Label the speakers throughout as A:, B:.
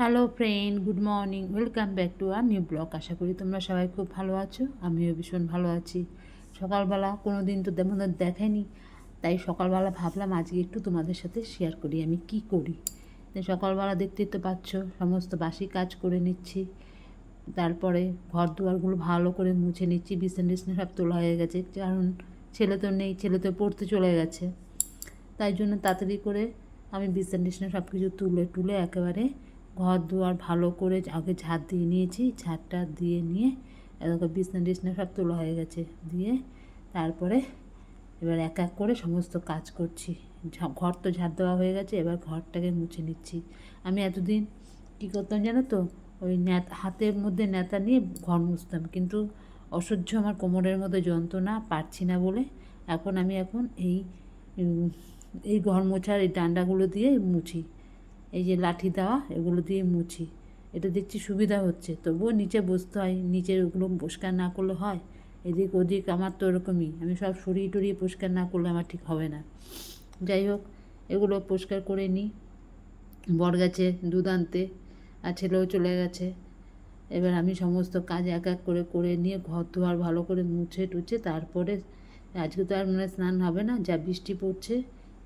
A: Hello friend good morning welcome back to our new blog আশা করি তোমরা সবাই খুব ভালো আছো। আমিও ভীষণ ভালো আছি। সকালবেলা কোনো দিন তো তোমাদের দেখাইনি তাই সকালবেলা ভাবলাম আজকে একটু তোমাদের সাথে শেয়ার করি আমি কি করি। সকালবেলা দেখতেই তো পাচ্ছ, সমস্ত বাসি কাজ করে নিচ্ছি। তারপরে ঘর দুয়ারগুলো ভালো করে মুছে নিচ্ছি। বিছানা টিছনা সব তোলা হয়ে গেছে। কারণ ছেলে তো নেই, ছেলে তো পড়তে চলে গেছে। তাই জন্য তাড়াতাড়ি করে আমি বিছানা টিছনা সব কিছু তুলে টুলে একেবারে ঘর দুয়ার ভালো করে আগে ঝাড় দিয়ে নিয়েছি ঝাড়টা দিয়ে নিয়ে এরকম বিছনা টিছনা সব তোলা হয়ে গেছে দিয়ে তারপরে এবার এক এক করে সমস্ত কাজ করছি। ঘর তো ঝাড় দেওয়া হয়ে গেছে, এবার ঘরটাকে মুছে নিচ্ছি। আমি এতদিন কী করতাম জানো তো, ওই হাতের মধ্যে নেতা নিয়ে ঘর মুছতাম। কিন্তু অসহ্য আমার কোমরের মধ্যে যন্ত্রণা পারছি না বলে এখন আমি এখন এই এই ঘর মোছার এই ডান্ডাগুলো দিয়ে মুছি। এই যে লাঠি দেওয়া, এগুলো দিয়ে মুছি। এটা দেখছি সুবিধা হচ্ছে। তবুও নিচে বসতে হয়। নিচের ওগুলো পরিষ্কার না করলে হয়? এদিক ওদিক আমার তো ওরকমই আমি সব সরিয়ে টরিয়ে পরিষ্কার না করলে আমার ঠিক হবে না। যাই হোক, এগুলো পরিষ্কার করে নিই। বর গেছে দুধ আনতে আর ছেলেও চলে গেছে। এবার আমি সমস্ত কাজ এক এক করে করে নিয়ে ঘর দুয়ার ভালো করে মুছে টুছে তারপরে আজকে তো আর মানে স্নান হবে না, যা বৃষ্টি পড়ছে।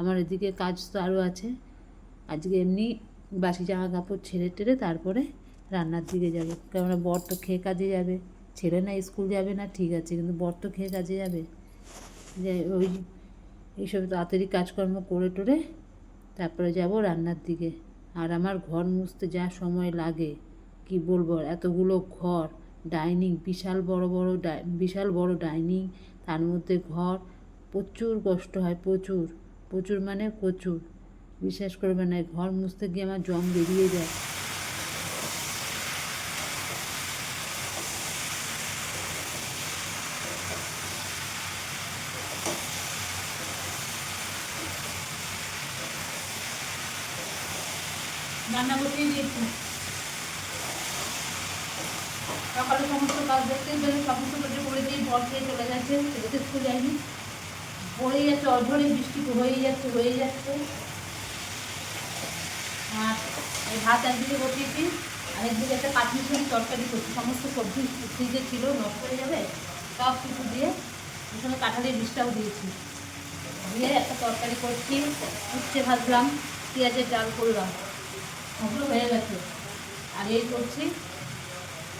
A: আমার এদিকে কাজ তো আরও আছে। আজকে এমনি বাসি জামা কাপড় ছেড়ে টেরে তারপরে রান্নার দিকে যাবে। কেননা বর তো খেয়ে কাজে যাবে। ছেলে না, স্কুল যাবে না, ঠিক আছে, কিন্তু বর তো খেয়ে কাজে যাবে। যে ওই এইসব তাড়াতাড়ি কাজকর্ম করে টোরে তারপরে যাব রান্নার দিকে। আর আমার ঘর মুছতে যা সময় লাগে, কি বলব এতগুলো ঘর, ডাইনিং, বিশাল বড় বড় বিশাল বড় ডাইনিং, তার মধ্যে ঘর, প্রচুর কষ্ট হয়, প্রচুর। প্রচুর মানে প্রচুর। বিশ্বাস করবে না ঘর মুছতে গিয়ে আমার জম বেরিয়ে যায়। রান্না বসিয়ে দিয়েছি। সকালে সমস্ত কাজ দেখতে গেলে সমস্ত কাজে করে দিয়ে বর খেয়ে চলে গেছে ছেলেকে স্কুল যায়নি। পড়েই যাচ্ছে অঝরে বৃষ্টি হয়েই যাচ্ছে হয়ে যাচ্ছে। এই ভাত একদিকে বসিয়েছি, আর একদিকে একটা কাঠমিশালি তরকারি করছি। সমস্ত সবজি ফ্রিজে ছিল, নষ্ট হয়ে যাবে, সব কিছু দিয়ে সঙ্গে কাঁঠালের বীজটাও দিয়েছি। দিয়ে একটা তরকারি করছি, উচ্ছে ভাজলাম, পেঁয়াজের ডাল করলাম, ওগুলো হয়ে গেছে। আর এই করছি,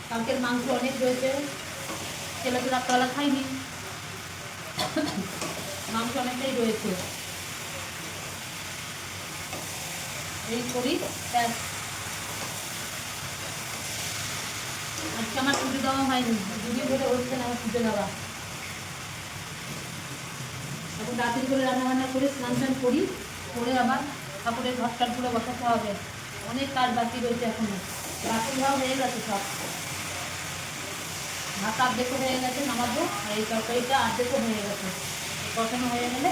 A: কালকের মাংস অনেক রয়েছে ছেলে তো রাত্রবেলা খাইনি। মাংস অনেকটাই রয়েছে। এই করি আজকে আমার পুজো দেওয়া হয়নি দুদিন ধরে হচ্ছে না, আমার দেওয়া। এখন রাত্রি করে রান্না বান্না করে স্নান টান করি, করে আবার ঠাকুরের ঘরটারগুলো বসাতে হবে। অনেক কাজ বাকি রয়েছে এখনও। রাত্রি খাওয়া হয়ে গেছে সব। ভাত আর্ধেকও হয়ে গেছে নামাবো, আর এই তরকারিটা আর্ধেকও হয়ে গেছে। কষানো হয়ে গেলে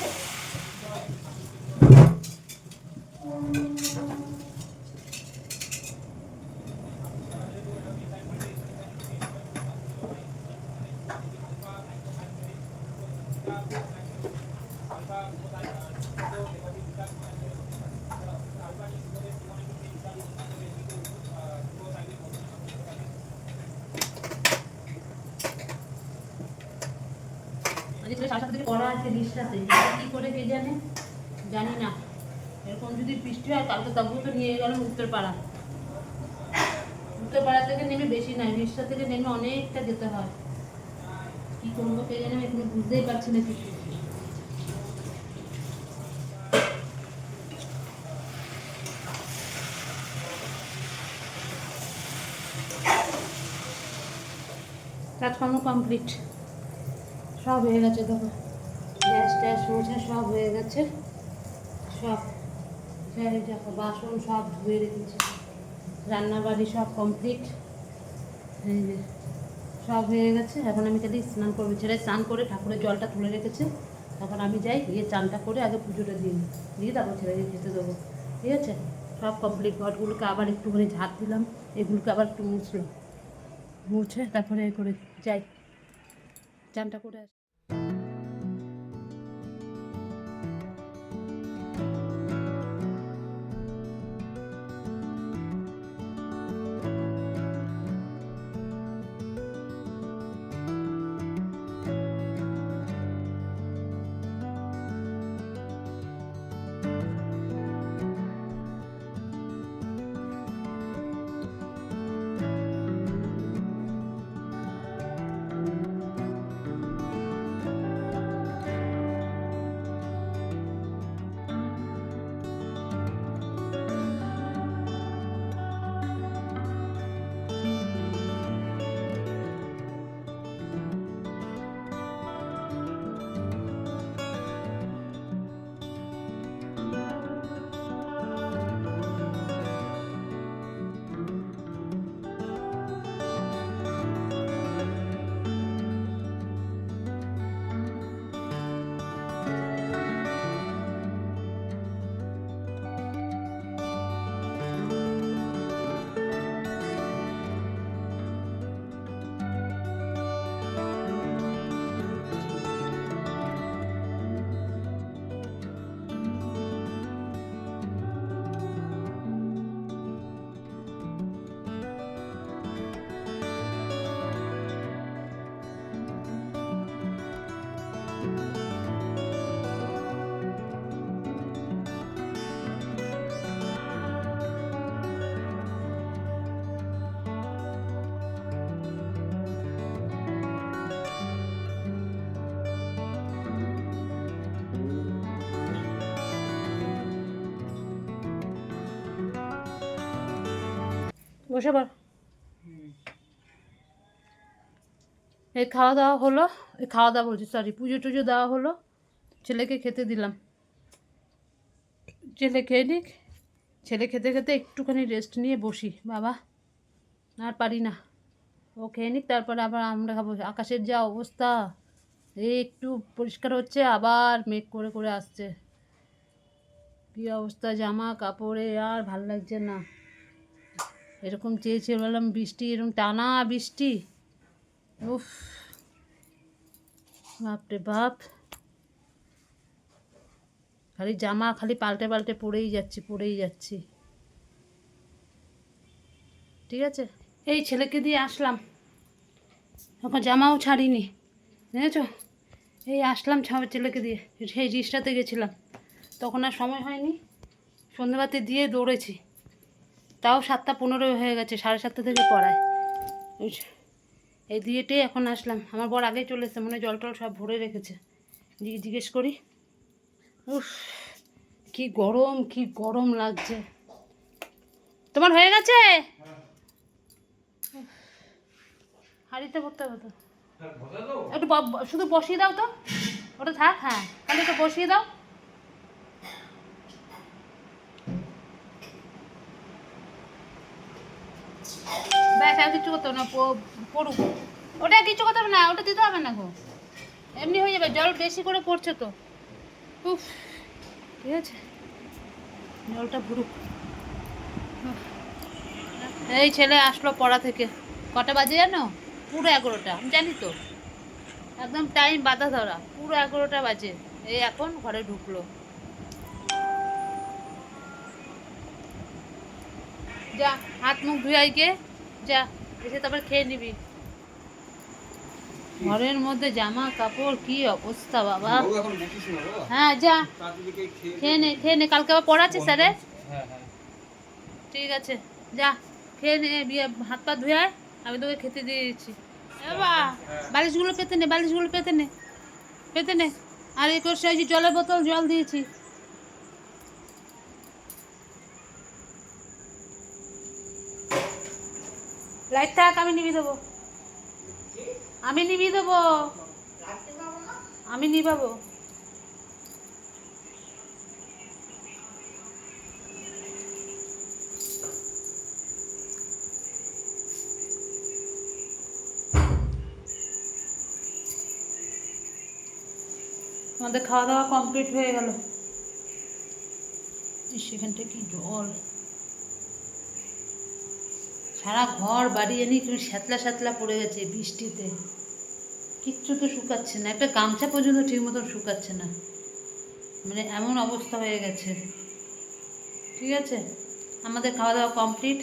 A: জানে? জানি না। এরকম যদি বৃষ্টি হয় কালকে নিয়ে উত্তরপাড়া। উত্তরপাড়া থেকে নেমে বেশি থেকে নেমে অনেকটা যেতে হয়। আমি বুঝতেই পারছি না কাজকর্ম কমপ্লিট সব হয়ে গেছে দেখো গ্যাস ট্যাস মোছা সব হয়ে গেছে। সব দেখো, বাসন সব ধুয়ে রেখেছি। রান্নাবাড়ি সব কমপ্লিট সব হয়ে গেছে। এখন আমি খালি স্নান করব। ছেলে স্নান করে ঠাকুরের জলটা তুলে রেখেছে। তখন আমি যাই, গিয়ে চানটা করে আগে পুজোটা দিয়ে নিই। দিয়ে তারপর ছেলেকে খেতে দেবো। ঠিক আছে? সব কমপ্লিট ঘটগুলোকে আবার একটুখানি ঝাঁট দিলাম। এগুলোকে আবার একটু মুছলাম। মুছে তারপরে এ করে যাই। চানটা করে বসে পড়। এই খাওয়া দাওয়া হলো, এই খাওয়া দাওয়া বলছি সরি পুজো টুজো দেওয়া হলো, ছেলেকে খেতে দিলাম। ছেলে খেয়ে নিক, ছেলে খেতে খেতে একটুখানি রেস্ট নিয়ে বসি, বাবা। আর পারি না। ও খেয়ে নিক, তারপরে আবার আমরা খাব। আকাশের যা অবস্থা এই একটু পরিষ্কার হচ্ছে, আবার মেঘ করে করে আসছে। কী অবস্থা, জামা কাপড়ে আর ভালো লাগছে না। এরকম চেয়েছে বললাম বৃষ্টি, এরকম টানা বৃষ্টি। উফ, বাপরে বাপ। খালি জামা খালি পাল্টে পাল্টে পরেই যাচ্ছি পরেই যাচ্ছি। ঠিক আছে? এই ছেলেকে দিয়ে আসলাম। এখন জামাও ছাড়িনি বুঝেছ এই আসলাম ছা- ছেলেকে দিয়ে। সেই রিসটাতে গেছিলাম। তখন আর সময় হয়নি। সন্ধ্যাবাতি দিয়ে দৌড়েছি। তাও সাতটা পনেরো হয়ে গেছে সাড়ে সাতটা থেকে পড়ায়। এই দিয়েটে এখন আসলাম। আমার বর আগেই চলে এসেছে মনে হয় জল টল সব ভরে রেখেছে। জিজ্ঞে- জিজ্ঞেস করি উফ কি গরম কি গরম লাগছে। তোমার হয়ে গেছে? হাঁড়িতে ভরতে হবে তো। একটু ব- ব- শুধু বসিয়ে দাও তো। ওটা থাক হ্যাঁ তাহলে একটু বসিয়ে দাও। আর কিছু করতে না পড়ুক। ওটা কিছু করতে হবে না, ওটা দিতে হবে না গো। এমনি হয়ে যাবে, জল বেশি করে পড়ছে তো। উফ, ঠিক আছে। জলটা ভরুক। এই ছেলে আসলো পড়া থেকে। কটা বাজে জানো? পুরো এগারোটা, আমি জানি তো। একদম টাইম বাধা ধরা, পুরো এগারোটা বাজে। এই এখন ঘরে ঢুকলো। যা, হাত মুখ ধুয়াই গিয়ে যা এসে তারপর খেয়ে নিবি। ঘরের মধ্যে জামা কাপড় কি অবস্থা বাবা? হ্যাঁ যা।
B: খেয়ে
A: নে খেয়ে নে কালকে আবার পড়াচ্ছে স্যারে
B: হ্যাঁ হ্যাঁ।
A: ঠিক আছে যা খেয়ে নে বিয়ে হাত পা ধুয়ে আয়, আমি তোকে খেতে দিয়ে দিচ্ছি। বাবা বালিশগুলো পেতে নে বালিশগুলো পেতে নে পেতে নে। আর এই করছে জলের বোতল জল দিয়েছি। লাইট থাক আমি নিবি দেবো। আমি নিবি দেবো। আমি নিবাবো আমাদের খাওয়া দাওয়া কমপ্লিট হয়ে গেল। সেখানটা কি জল? সারা ঘর বাড়ি এনে তুমি শ্যাতলা শ্যাতলা পড়ে গেছে বৃষ্টিতে। কিচ্ছু তো শুকাচ্ছে না, একটা গামছা পর্যন্ত ঠিক মতন শুকাচ্ছে না। মানে এমন অবস্থা হয়ে গেছে। ঠিক আছে? আমাদের খাওয়া দাওয়া কমপ্লিট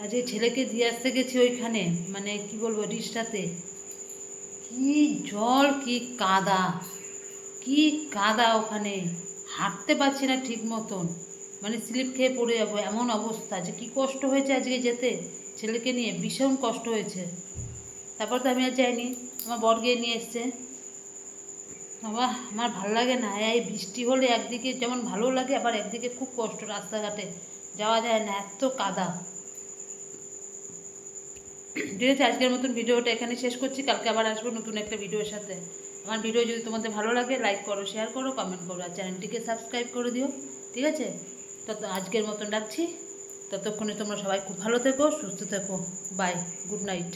A: আজকে ছেলেকে দিয়ে আসতে গেছি ওইখানে মানে কি বলব ডিশটাতে কি জল, কি কাদা। কি কাদা ওখানে। হাঁটতে পারছি না ঠিক মতন। মানে স্লিপ খেয়ে পড়ে যাব, এমন অবস্থা যে কি কষ্ট হয়েছে আজকে যেতে? ছেলেকে নিয়ে ভীষণ কষ্ট হয়েছে। তারপর তো আমি আর যাইনি, আমার বর গিয়ে নিয়ে এসছে। বাবা, আমার ভালো লাগে না, এই বৃষ্টি হলে একদিকে যেমন ভালো লাগে, আবার একদিকে খুব কষ্ট রাস্তাঘাটে। যাওয়া যায় না, এত কাদা। ঠিক আছে, আজকের মতন ভিডিওটা এখানে শেষ করছি, কালকে আবার আসব নতুন একটা ভিডিওর সাথে। আমার ভিডিও যদি তোমাদের ভালো লাগে লাইক করো শেয়ার করো কমেন্ট করো, আর চ্যানেলটিকে সাবস্ক্রাইব করে দিও, ঠিক আছে? তত আজকের মতন রাখছি। ততক্ষণে তোমরা সবাই খুব ভালো থেকো, সুস্থ থেকো। Bye good night